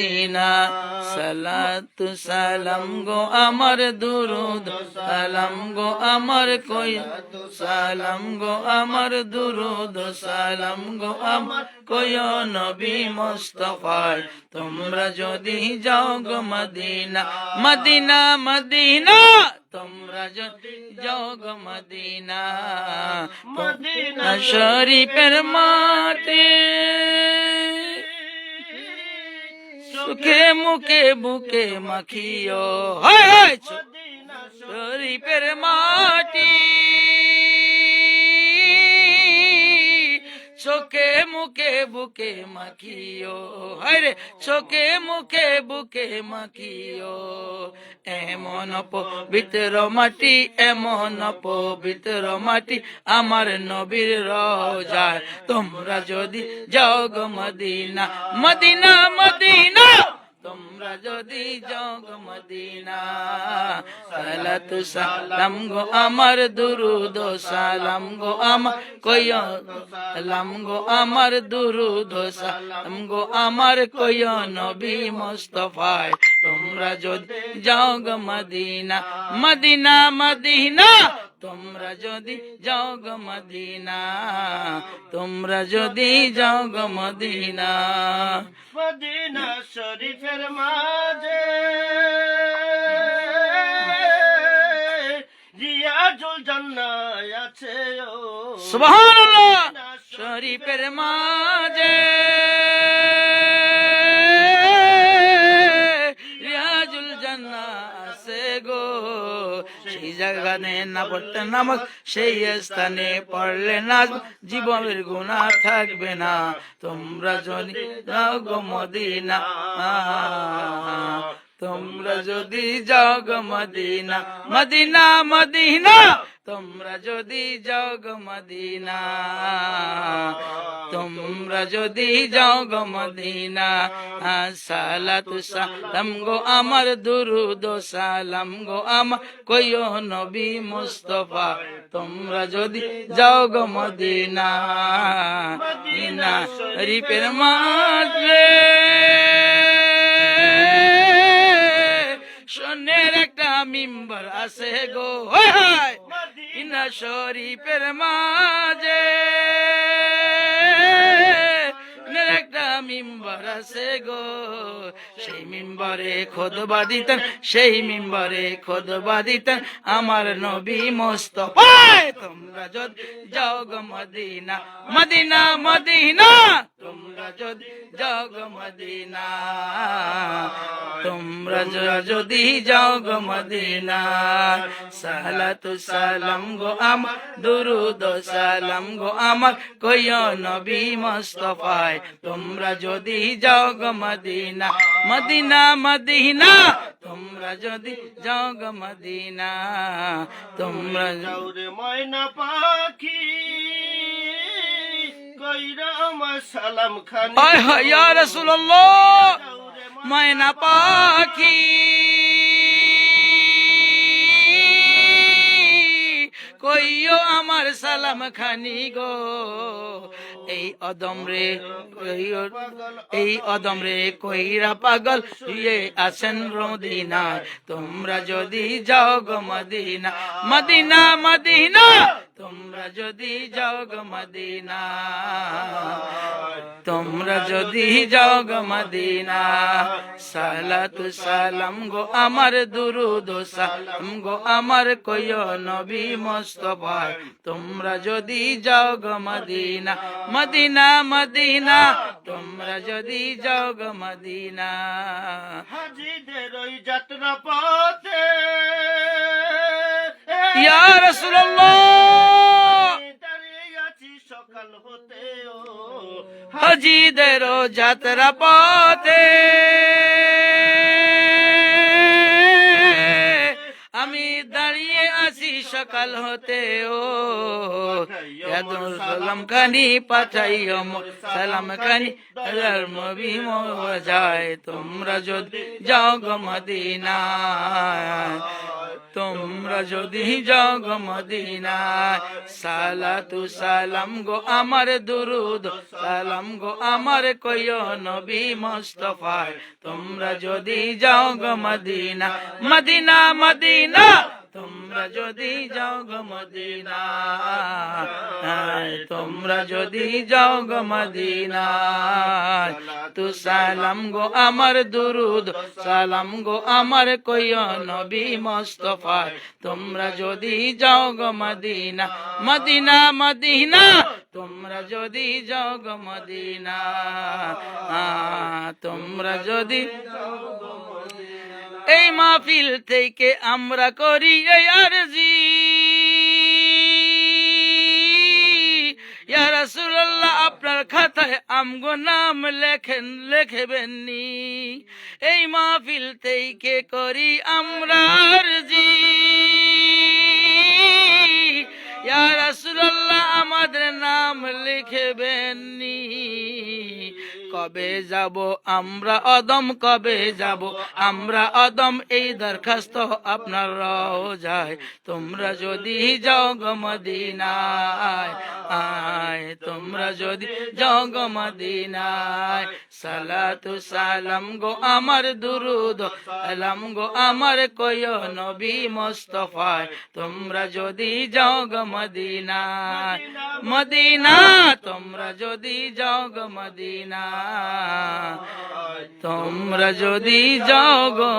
Medina. সালাতু সালাম গো আমার দুরুদ। সালাম গো আমার কই সালাম গো আমার দুরুদ। সালাম গো আমার কই নবী মুস্তাফায় তোমরা যদি যাও গো মদিনা। Medina Medina. তোমরা যদি যাও গো মদিনা। মদিনা শরীফের মাটি সুখে মুখে বুকে মাখিও। হায় শরীফের মাটি। বুকে মাখিও। হরে চোখে মুখে বুকে মাখিও। এমন পবিত্র মাটি, এমন পবিত্র মাটি আমার নবীর রোজায়। তোমরা যদি যাও গো মদিনা মদিনা মদিনা! তোমরা যদি যাও গো মদিনা, সালাতু সালাম গো আমার, দুরুদ সালাম গো আমার কইয় সালাম গো আমার, দুরুদ সালাম গো আমার কইয় নবী মুস্তাফায়, তোমরা যদি যাও গো মদিনা মদিনা মদিনা তোমরা যদি যাও গো মদিনা তোমরা যদি যাও গো মদিনা মদিনা শরীফের মাঝে রিয়াজুল জান্নায় আছে ও সুবহানাল্লাহ। শরীফের মাঝে। সেই জায়গানে না পড়তে নামাজ, সেই স্থানে পড়লে না জীবনের গুণা থাকবে না। তোমরা যদি যাও মদিনা, তোমরা যদি যাও গো মদিনা মদিনা মদিনা। তোমরা যদি যাও মদিনা, তোমরা যদি যাও গো মদিনা, সালাতু সালাম গো আমার দুরুদ সালাম গো আমার কইও নবী মুস্তফা, তোমরা যদি যাও গো মদিনা মদিনা শরীফের মাঝে। সোনের একটা মিম্বর আছে গো হয় ইনা শরীফের মাঝে। একটা মিম্বর আছে গো সেই মিম্বরে খোদবা দিতেন সেই মিম্বরে খোদবা দিতেন আমার নবী মোস্তফায় তোমরা যদি যাও গো মদিনা মদিনা মদিনা! তোমরা যদি যাও মদিনা, তোমরা যদি যাও গো মদিনা, সালাতু সালাম গো আমার, দুরুদ সালাম গো আমার, কইও নবী মুস্তাফায়, তোমরা যদি যাও গো মদিনা মদিনা মদিনা, তোমরা যদি যাও গো মদিনা, তোমরা য- যাওরে ময়না পাখি। ময়না পাখি। কইও আমার সালাম খানি গো। এই অদম রে এই অদম রে কইরা পাগল ইয়ে আছেন মদিনা তোমরা যদি যাও গো মদিনা মদিনা মদিনা। তোমরা যদি যাও গো মদিনা তোমরা যদি যাও গো মদিনা সালাতু সালাম গো আমার দুরুদ সালাম গো আমার কইও নবী মুস্তফা তোমরা যদি যাও গো মদিনা মদিনা মদিনা তোমরা যদি যাও গো মদিনা। হাজিদের ওই যাত্রা পথে ইয়া রাসূলুল্লাহ আছি সকাল হতে ও। হাজিদের যাত্রা পথে আমি দাঁড়িয়ে আছি সকাল হতে ও। সালাম খানি পাঠাইও সালাম খানি। মবি যায়। তোমরা যদি যাও গো মদিনা তোমরা যদি জগ মদিনা মদিনায়, সালাতু সালাম গো আমার দুরুদ, সালাম গো আমার কইও নবী মুস্তফায়। তোমরা যদি যাও মদিনা মদিনা মদিনা, তোমরা যদি যাও মদিনা। তোমরা যদি যাও গো মদিনা তু সালাম গো আমার দুরুদ সালাম গো আমার কইও নবী মুস্তফায়। তোমরা যদি যাও গো মদিনা মদিনা মদিনা তোমরা যদি যাও গো মদিনা তোমরা যদি এই মাহফিল থেকে আমরা করি এই আরজি। ইয়া আপনার খাতায় আমগো নাম লেখেন, লেখেবেননি। এই মাহফিল থেকে করি আমরা আরজি। ইয়া আমাদের নাম লিখবেননি। কবে যাব? আমরা অদম কবে যাব? আমরা অদম, এই দরখাস্ত আপনার যায় তোমরা যদি যাও মদিনায়, আয়, তোমরা যদি যাও মদিনায়। সালাতু সালাম গো আমার দুরুদ, সালাম গো আমার কয় নবী মুস্তফায়। তোমরা যদি যাও মদিনায়, মদিনা, তোমরা যদি যাও গো মদিনা তোমরা যদি যাও গো